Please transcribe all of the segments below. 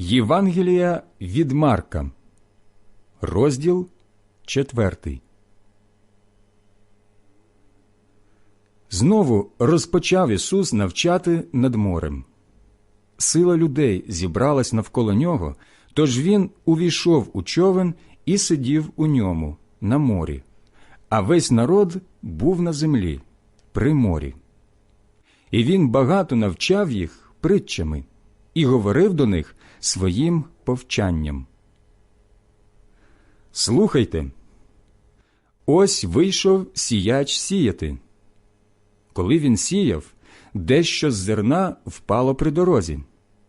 Євангелія від Марка, розділ четвертий. Знову розпочав Ісус навчати над морем. Сила людей зібралась навколо нього, тож він увійшов у човен і сидів у ньому на морі, а весь народ був на землі, при морі. І він багато навчав їх притчами і говорив до них своїм повчанням. Слухайте, ось вийшов сіяч сіяти. Коли він сіяв, дещо з зерна впало при дорозі,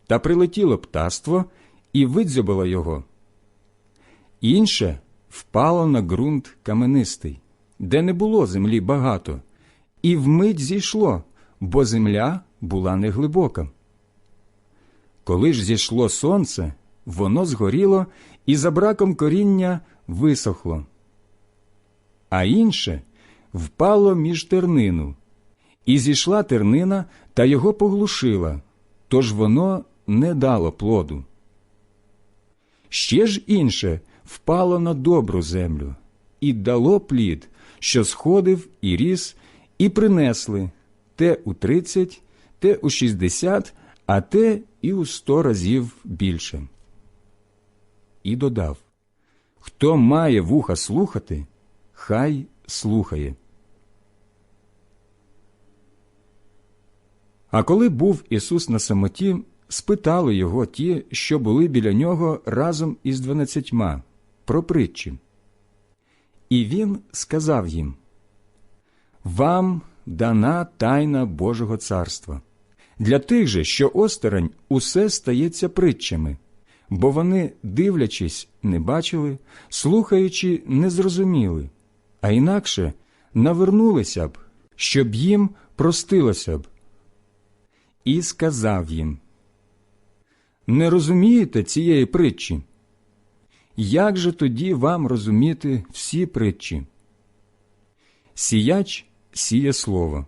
та прилетіло птаство і видзьобило його. Інше впало на ґрунт каменистий, де не було землі багато, і вмить зійшло, бо земля була неглибока. Коли ж зійшло сонце, воно згоріло і за браком коріння висохло. А інше впало між тернину, і зійшла тернина та його поглушила, тож воно не дало плоду. Ще ж інше впало на добру землю і дало плід, що сходив і ріс, і принесли те у тридцять, те у шістдесят, а те і у сто разів більше. І додав Хто має вуха слухати, хай слухає. А коли був Ісус на самоті, спитали його ті, що були біля нього разом із дванадцятьма, про притчі. І він сказав їм Вам дана тайна Божого царства. Для тих же, що осторонь, усе стається притчами, бо вони, дивлячись, не бачили, слухаючи, не зрозуміли, а інакше навернулися б, щоб їм простилося б. І сказав їм Не розумієте цієї притчі? Як же тоді вам розуміти всі притчі? Сіяч сіє слово.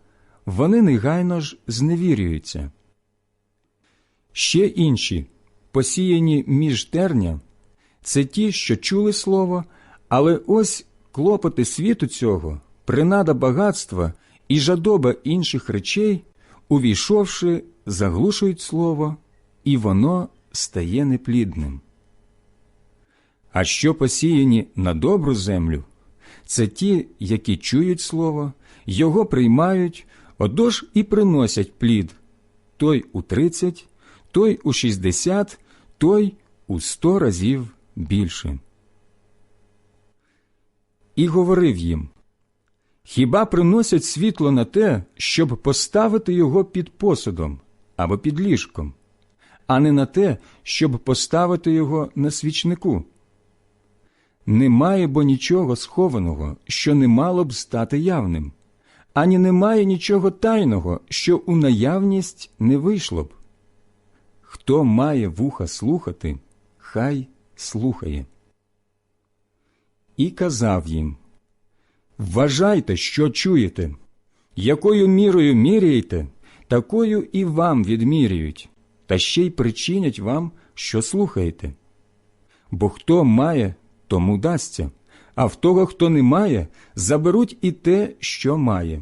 вони негайно ж зневірюються. Ще інші, посіяні між терня, це ті, що чули слово, але ось клопоти світу цього, принада багатства і жадоба інших речей, увійшовши, заглушують слово, і воно стає неплідним. А що посіяні на добру землю, це ті, які чують слово, його приймають, Отож і приносять плід той у тридцять, той у шістдесят, той у сто разів більше. І говорив їм Хіба приносять світло на те, щоб поставити його під посудом або під ліжком, а не на те, щоб поставити його на свічнику? Немає бо нічого схованого, що не мало б стати явним ані немає нічого тайного, що у наявність не вийшло б. Хто має вуха слухати, хай слухає. І казав їм Вважайте, що чуєте, якою мірою міряєте, такою і вам відміряють, та ще й причинять вам, що слухаєте. Бо хто має, тому дасться а в того, хто не має, заберуть і те, що має.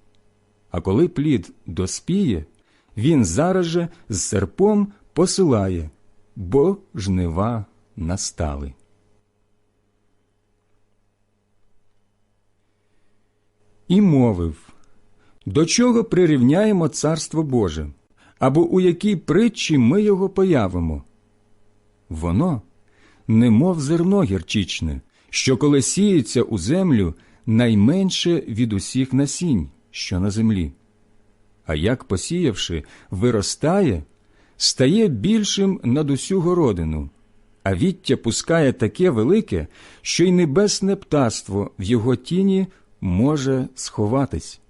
А коли плід доспіє, він зараз же з серпом посилає, бо жнива настали. І мовив, до чого прирівняємо Царство Боже, або у якій притчі ми його появимо? Воно, немов зерно гірчичне, що коли сіється у землю, найменше від усіх насінь, що на землі. А як посіявши, виростає, стає більшим над усю городину, а віття пускає таке велике, що й небесне птаство в його тіні може сховатись.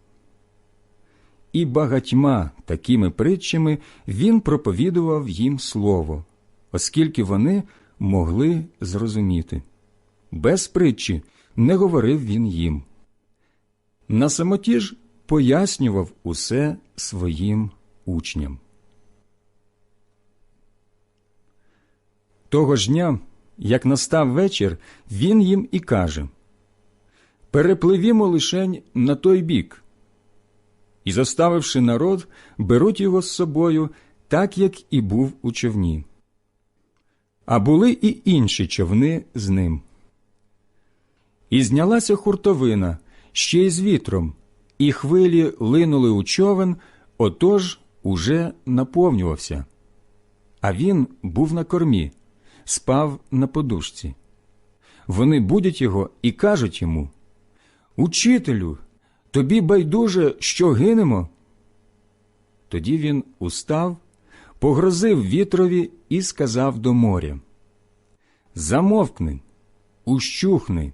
І багатьма такими притчами він проповідував їм слово, оскільки вони могли зрозуміти. Без притчі не говорив він їм. На самоті ж пояснював усе своїм учням. Того ж дня, як настав вечір, він їм і каже Перепливімо лишень на той бік. І, заставивши народ, беруть його з собою, так як і був у човні. А були і інші човни з ним. І знялася хуртовина ще й з вітром, і хвилі линули у човен, отож уже наповнювався. А він був на кормі, спав на подушці. Вони будять його і кажуть йому Учителю, тобі байдуже, що гинемо. Тоді він устав, погрозив вітрові і сказав до моря Замовкни, ущухни.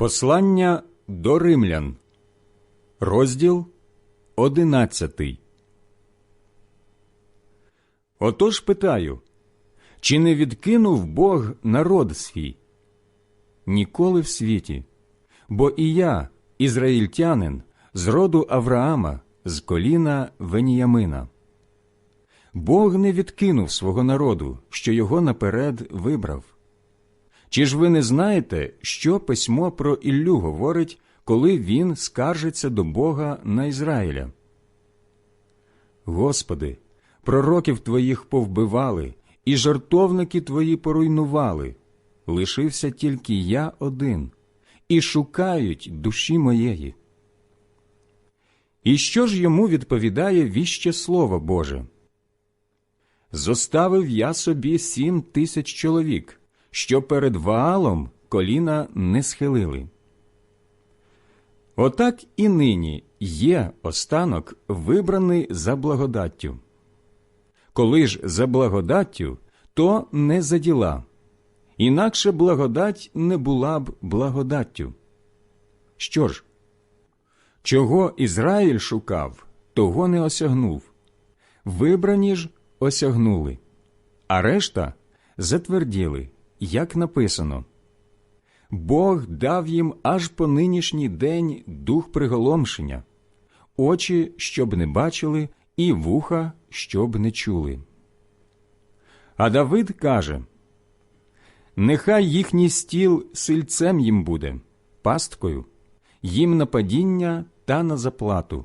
Послання до римлян, розділ одинадцятий. Отож питаю, чи не відкинув Бог народ свій? Ніколи в світі, бо і я, ізраїльтянин, з роду Авраама, з коліна Веніямина. Бог не відкинув свого народу, що його наперед вибрав. Чи ж ви не знаєте, що письмо про Іллю говорить, коли він скаржиться до Бога на Ізраїля? Господи, пророків твоїх повбивали, і жартовники твої поруйнували. Лишився тільки я один, і шукають душі моєї. І що ж йому відповідає віще Слово Боже? Зоставив я собі сім тисяч чоловік що перед Ваалом коліна не схилили. Отак і нині є останок, вибраний за благодаттю. Коли ж за благодаттю, то не за діла, інакше благодать не була б благодаттю. Що ж, чого Ізраїль шукав, того не осягнув, вибрані ж осягнули, а решта затверділи як написано Бог дав їм аж по нинішній день дух приголомшення, очі, щоб не бачили, і вуха, щоб не чули. А Давид каже Нехай їхній стіл сильцем їм буде, пасткою, їм на падіння та на заплату.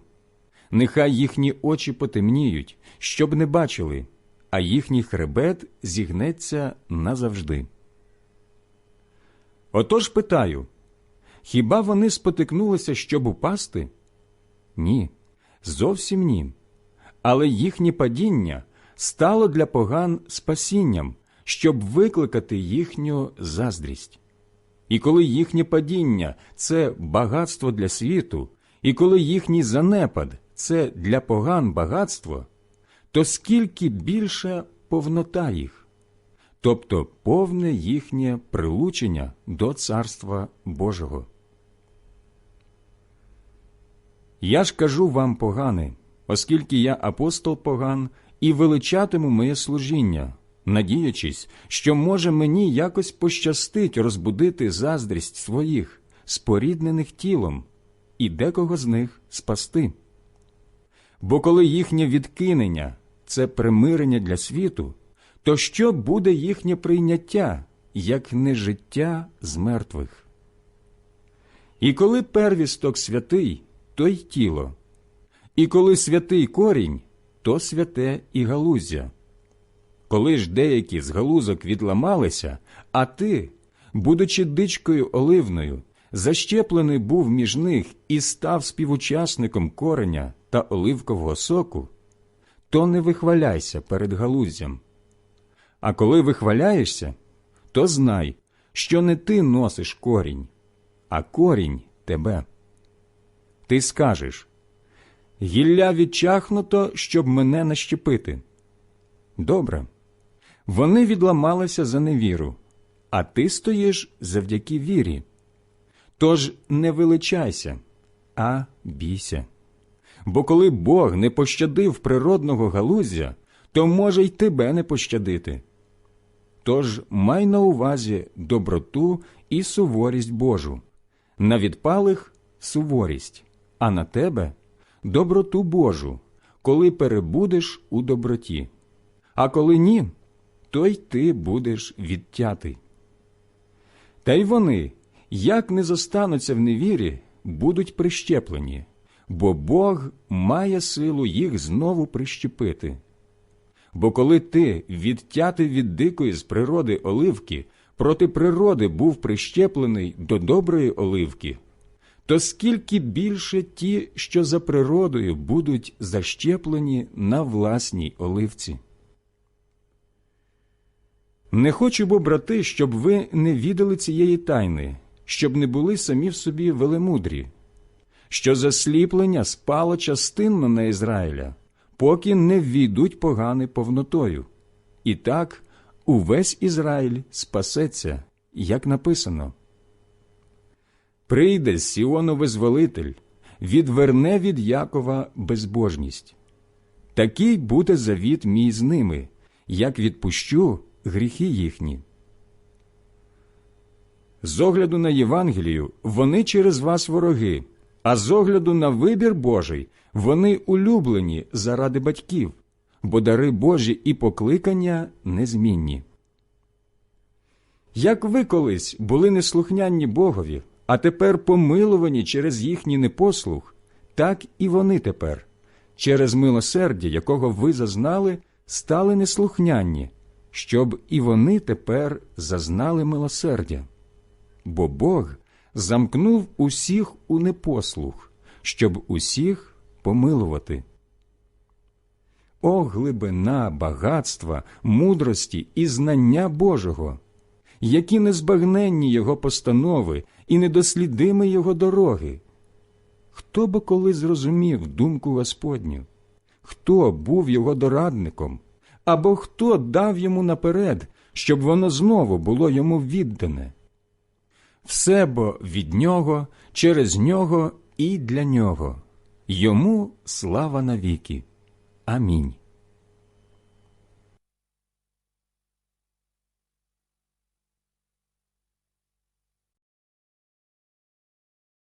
Нехай їхні очі потемніють, щоб не бачили, а їхній хребет зігнеться назавжди. Отож питаю хіба вони спотикнулися, щоб упасти? Ні, зовсім ні. Але їхнє падіння стало для поган спасінням, щоб викликати їхню заздрість. І коли їхнє падіння це багатство для світу, і коли їхній занепад це для поган багатство, то скільки більша повнота їх тобто повне їхнє прилучення до Царства Божого. Я ж кажу вам, погане, оскільки я апостол поган і величатиму моє служіння, надіючись, що може мені якось пощастить розбудити заздрість своїх, споріднених тілом, і декого з них спасти. Бо коли їхнє відкинення це примирення для світу, то що буде їхнє прийняття, як не життя з мертвих? І коли первісток святий, то й тіло, і коли святий корінь, то святе і галуздя. Коли ж деякі з галузок відламалися, а ти, будучи дичкою оливною, защеплений був між них і став співучасником кореня та оливкового соку, то не вихваляйся перед галуздям. А коли вихваляєшся, то знай, що не ти носиш корінь, а корінь тебе. Ти скажеш гілля відчахнуто, щоб мене нащепити. Добре. Вони відламалися за невіру, а ти стоїш завдяки вірі. Тож не величайся, а бійся. Бо коли Бог не пощадив природного галуздя, то може й тебе не пощадити. Тож май на увазі доброту і суворість Божу, на відпалих суворість, а на тебе доброту Божу, коли перебудеш у доброті. А коли ні, то й ти будеш відтятий. Та й вони, як не зостануться в невірі, будуть прищеплені, бо Бог має силу їх знову прищепити. Бо коли ти, відтятий від дикої з природи оливки, проти природи був прищеплений до доброї оливки, то скільки більше ті, що за природою будуть защеплені на власній оливці. Не хочу, бо, брати, щоб ви не відали цієї тайни, щоб не були самі в собі велемудрі, що засліплення спало частинно на Ізраїля, поки не ввійдуть погани повнотою. І так увесь Ізраїль спасеться, як написано. Прийде Сіону визволитель, відверне від Якова безбожність. Такий буде завіт мій з ними, як відпущу гріхи їхні. З огляду на Євангелію вони через вас вороги, а з огляду на вибір Божий вони улюблені заради батьків, бо дари Божі і покликання незмінні. Як ви колись були неслухнянні Богові, а тепер помилувані через їхній непослух, так і вони тепер, через милосердя, якого ви зазнали, стали неслухнянні, щоб і вони тепер зазнали милосердя. Бо Бог замкнув усіх у непослух, щоб усіх помилувати. О, глибина, багатства, мудрості і знання Божого, які незбагненні Його постанови і недослідими Його дороги. Хто бо коли зрозумів думку Господню? Хто був його дорадником? Або хто дав йому наперед, щоб воно знову було йому віддане? Все бо від нього, через нього і для нього. Йому слава навіки. Амінь.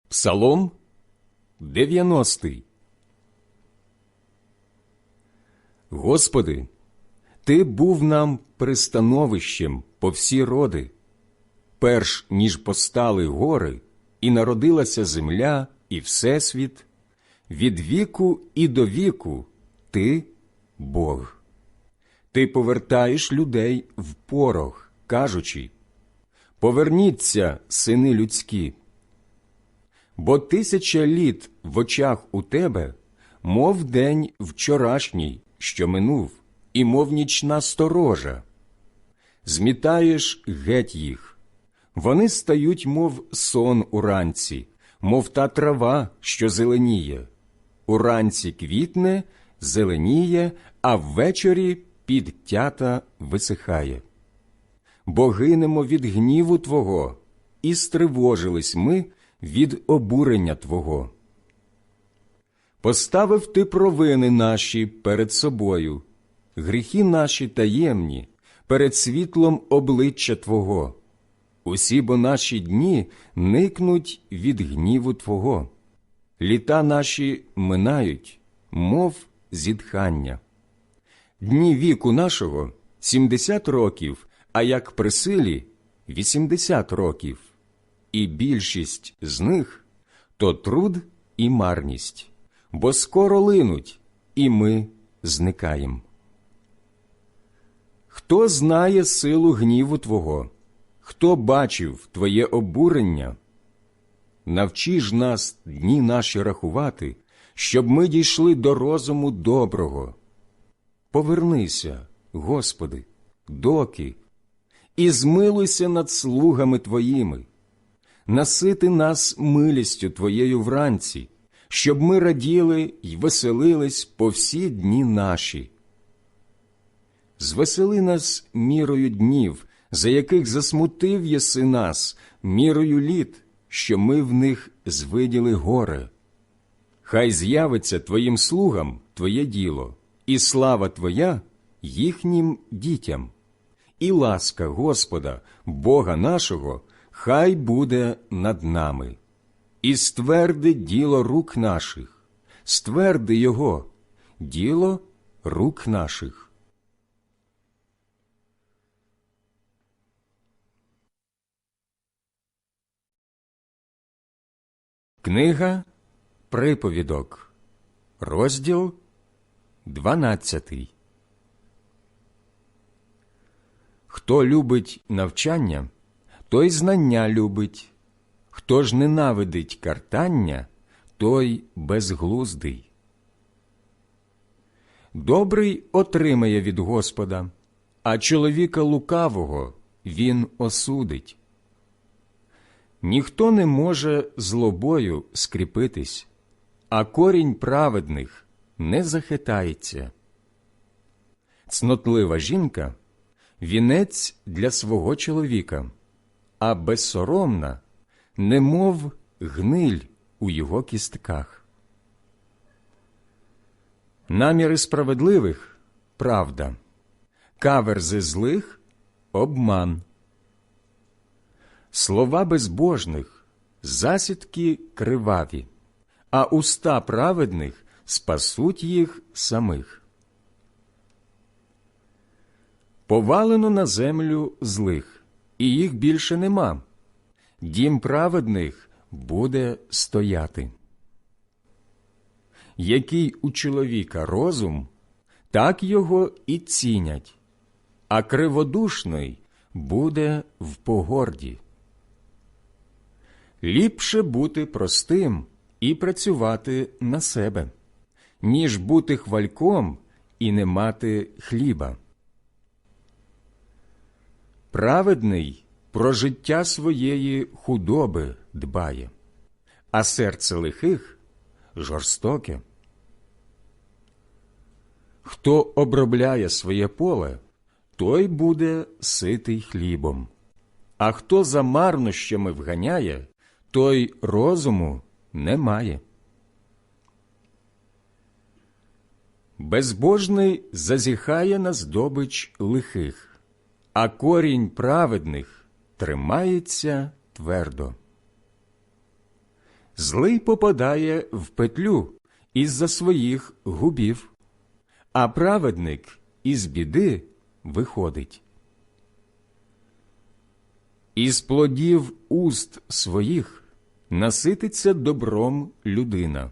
Псалом 90 Господи, Ти був нам пристановищем по всі роди, перш ніж постали гори, і народилася земля і всесвіт, від віку і до віку Ти Бог. Ти повертаєш людей в порох, кажучи Поверніться, сини людські. Бо тисяча літ в очах у тебе, мов день вчорашній, що минув, і мов нічна сторожа. Змітаєш геть їх. Вони стають, мов сон уранці, мов та трава, що зеленіє. Уранці квітне, зеленіє, а ввечері підтята висихає. Бо гинемо від гніву Твого, і стривожились ми від обурення Твого. Поставив ти провини наші перед собою, гріхи наші таємні, перед світлом обличчя Твого. Усі бо наші дні никнуть від гніву Твого. Літа наші минають, мов зітхання. Дні віку нашого сімдесят років, а як при силі вісімдесят років, і більшість з них то труд і марність, бо скоро линуть, і ми зникаємо. Хто знає силу гніву Твого, хто бачив Твоє обурення? Навчи ж нас дні наші рахувати, щоб ми дійшли до розуму доброго. Повернися, Господи, доки, і змилуйся над слугами Твоїми, насити нас милістю Твоєю вранці, щоб ми раділи й веселились по всі дні наші. Звесели нас мірою днів, за яких засмутив єси нас, мірою літ, що ми в них звиділи горе. Хай з'явиться Твоїм слугам Твоє діло, і слава Твоя їхнім дітям, і ласка Господа, Бога нашого, хай буде над нами, і стверди діло рук наших, стверди Його, діло рук наших. Книга Приповідок, розділ 12 Хто любить навчання, той знання любить, хто ж ненавидить картання, той безглуздий. Добрий отримає від Господа, а чоловіка лукавого він осудить. Ніхто не може злобою скріпитись, а корінь праведних не захитається. Цнотлива жінка вінець для свого чоловіка, а безсоромна, немов гниль у його кістках. Наміри справедливих правда, каверзи злих обман. Слова безбожних засідки криваві, а уста праведних спасуть їх самих. Повалено на землю злих, і їх більше нема. Дім праведних буде стояти. Який у чоловіка розум, так його і цінять, а криводушний буде в погорді. Ліпше бути простим і працювати на себе, ніж бути хвальком і не мати хліба. Праведний про життя своєї худоби дбає, а серце лихих жорстоке. Хто обробляє своє поле, той буде ситий хлібом, а хто за марнощами вганяє, той розуму не має. Безбожний зазіхає на здобич лихих, а корінь праведних тримається твердо. Злий попадає в петлю із-за своїх губів, а праведник із біди виходить. Із плодів уст своїх насититься добром людина.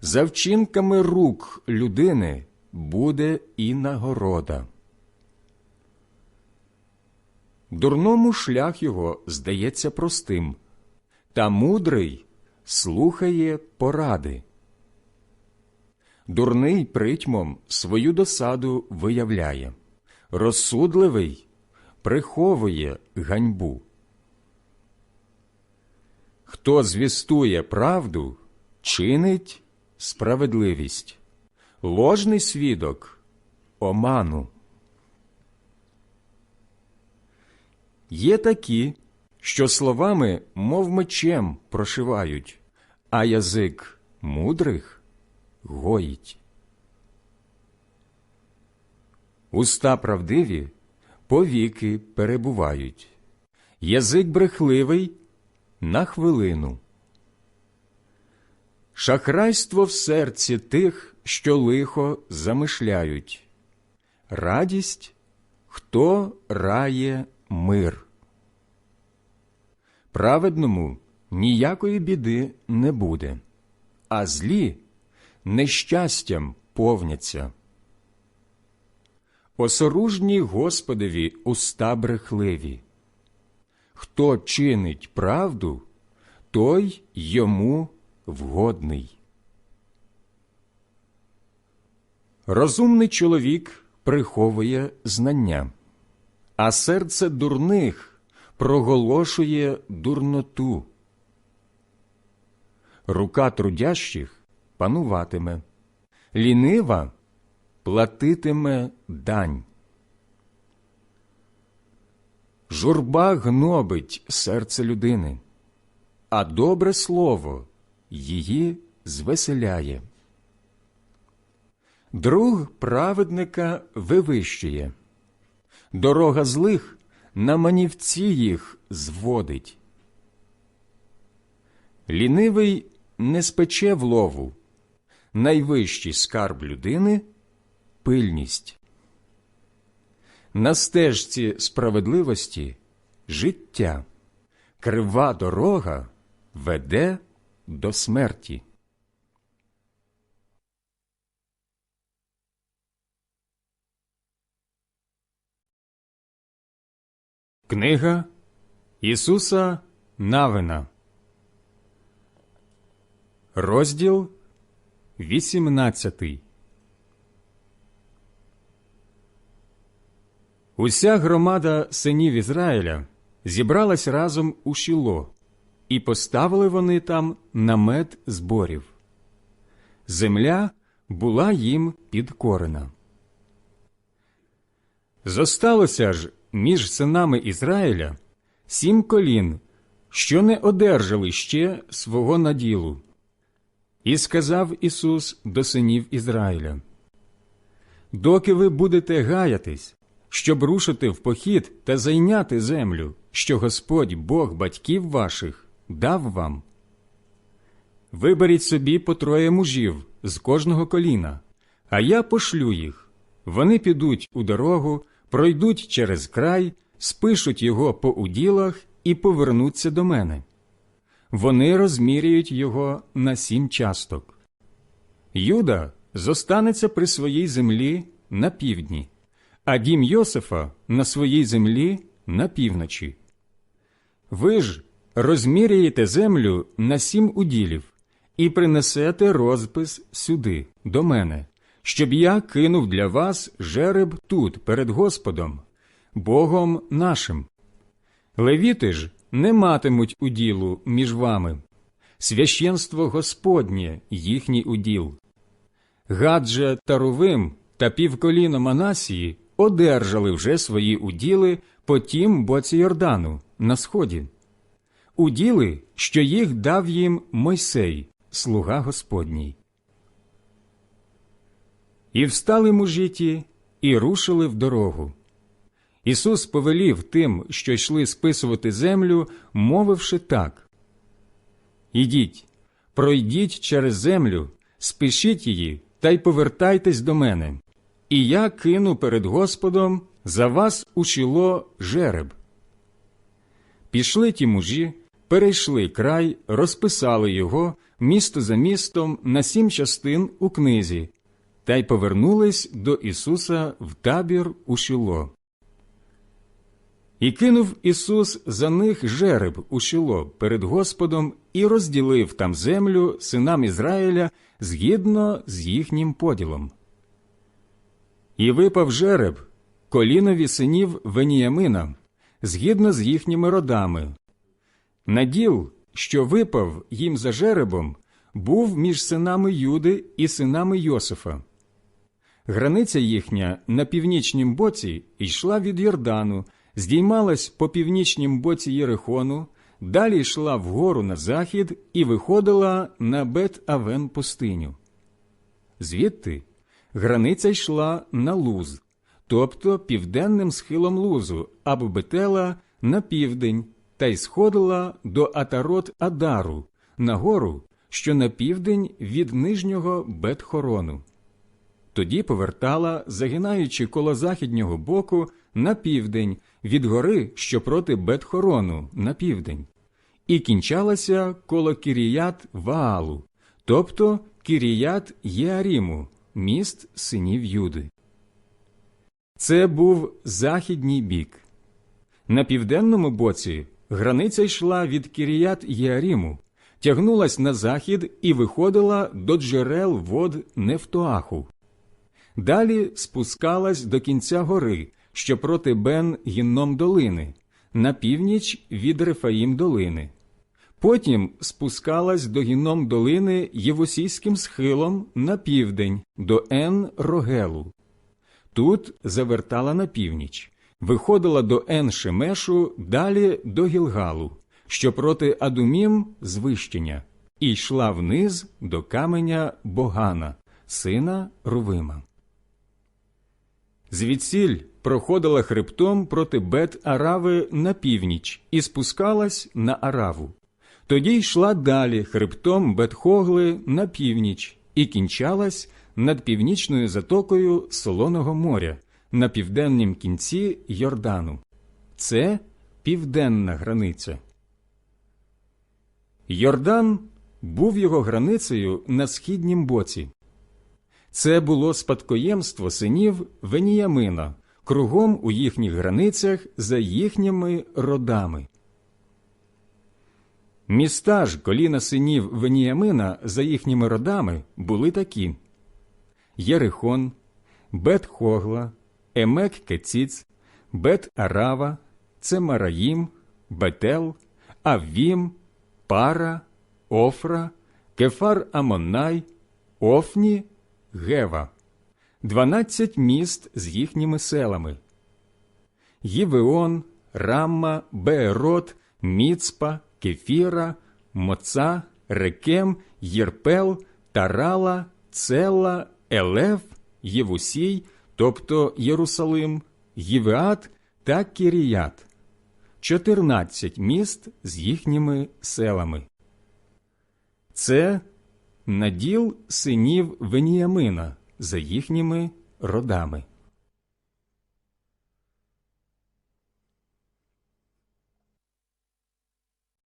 За вчинками рук людини буде і нагорода. Дурному шлях його здається простим, та мудрий слухає поради. Дурний притьмом свою досаду виявляє, розсудливий приховує ганьбу. Хто звістує правду, чинить справедливість, ложний свідок оману. Є такі, що словами, мов мечем, прошивають, а язик мудрих гоїть. Уста правдиві повіки перебувають, язик брехливий на хвилину. Шахрайство в серці тих, що лихо замишляють, радість, хто рає мир. Праведному ніякої біди не буде, а злі нещастям повняться. Осоружні Господові уста брехливі. Хто чинить правду, той йому вгодний. Розумний чоловік приховує знання, а серце дурних проголошує дурноту. Рука трудящих пануватиме, лінива платитиме дань. Журба гнобить серце людини, а добре слово її звеселяє. Друг праведника вивищує, дорога злих на манівці їх зводить. Лінивий не спече в лову, найвищий скарб людини пильність. На стежці справедливості життя, крива дорога веде до смерті. Книга Ісуса Навина, розділ 18 Уся громада синів Ізраїля зібралась разом у Шіло, і поставили вони там намет зборів. Земля була їм підкорена. Зосталося ж між синами Ізраїля сім колін, що не одержали ще свого наділу. І сказав Ісус до синів Ізраїля: Доки ви будете гаятись, щоб рушити в похід та зайняти землю, що Господь Бог батьків ваших дав вам. Виберіть собі по троє мужів з кожного коліна, а я пошлю їх. Вони підуть у дорогу, пройдуть через край, спишуть його по уділах і повернуться до мене. Вони розміряють його на сім часток. Юда зостанеться при своїй землі на півдні, а дім Йосифа на своїй землі на півночі. Ви ж розміряєте землю на сім уділів і принесете розпис сюди, до мене, щоб я кинув для вас жереб тут, перед Господом, Богом нашим. Левіти ж не матимуть уділу між вами, священство Господнє їхній уділ. Гадже та Рувим та півколіно Манасії одержали вже свої уділи по тім боці Йордану на сході. Уділи, що їх дав їм Мойсей, слуга Господній. І встали мужі і рушили в дорогу. Ісус повелів тим, що йшли списувати землю, мовивши так Ідіть, пройдіть через землю, спішіть її та й повертайтесь до мене, і я кину перед Господом за вас у чоло жереб. Пішли ті мужі, перейшли край, розписали його місто за містом на сім частин у книзі, та й повернулись до Ісуса в табір у Шило. І кинув Ісус за них жереб у Шило перед Господом і розділив там землю синам Ізраїля згідно з їхнім поділом. І випав жереб колінові синів Веніямина, згідно з їхніми родами. Наділ, що випав їм за жеребом, був між синами Юди і синами Йосифа. Границя їхня на північнім боці йшла від Йордану, здіймалась по північнім боці Єрихону, далі йшла вгору на захід і виходила на Бет-Авен пустиню. Звідти границя йшла на луз, тобто південним схилом лузу, або Бетела на південь, та й сходила до Атарот Адару, на гору, що на південь від нижнього Бетхорону. Тоді повертала, загинаючи коло західнього боку, на південь від гори, що проти Бетхорону, на південь, і кінчалася коло Кіріят Ваалу, тобто Кіріят Єаріму, міст синів Юди. Це був західній бік. На південному боці границя йшла від Кіріят Єаріму, тягнулась на захід і виходила до джерел вод Нефтоаху. Далі спускалась до кінця гори, що проти Бен Гінном долини, на північ від Рефаїм долини. Потім спускалась до Гінном долини Євусійським схилом на південь до Ен Рогелу. Тут завертала на північ, виходила до Ен Шемешу, далі до Гілгалу, що проти Адумім звищення, і йшла вниз до каменя Богана, сина Рувима. Звідсіль проходила хребтом проти Бет Арави на північ і спускалась на Араву. Тоді йшла далі хребтом Бетхогли на північ і кінчалась над північною затокою Солоного моря на південнім кінці Йордану. Це південна границя. Йордан був його границею на східнім боці. Це було спадкоємство синів Веніямина, кругом у їхніх границях за їхніми родами. Міста ж коліна синів Веніямина за їхніми родами були такі. Єрихон, Бет-Хогла, Емек Кеціц, Бет-Арава, Цемараїм, Бетел, Аввім, Пара, Офра, Кефар Амонай, Офні, Гева, дванадцять міст з їхніми селами. Євеон, Рамма, Беерот, Міцпа, Кефіра, Моца, Рекем, Єрпел, Тарала, Цела, Елев, Євусій, тобто Єрусалим, Євеат та Кіріят, чотирнадцять міст з їхніми селами. Це наділ синів Веніямина за їхніми родами.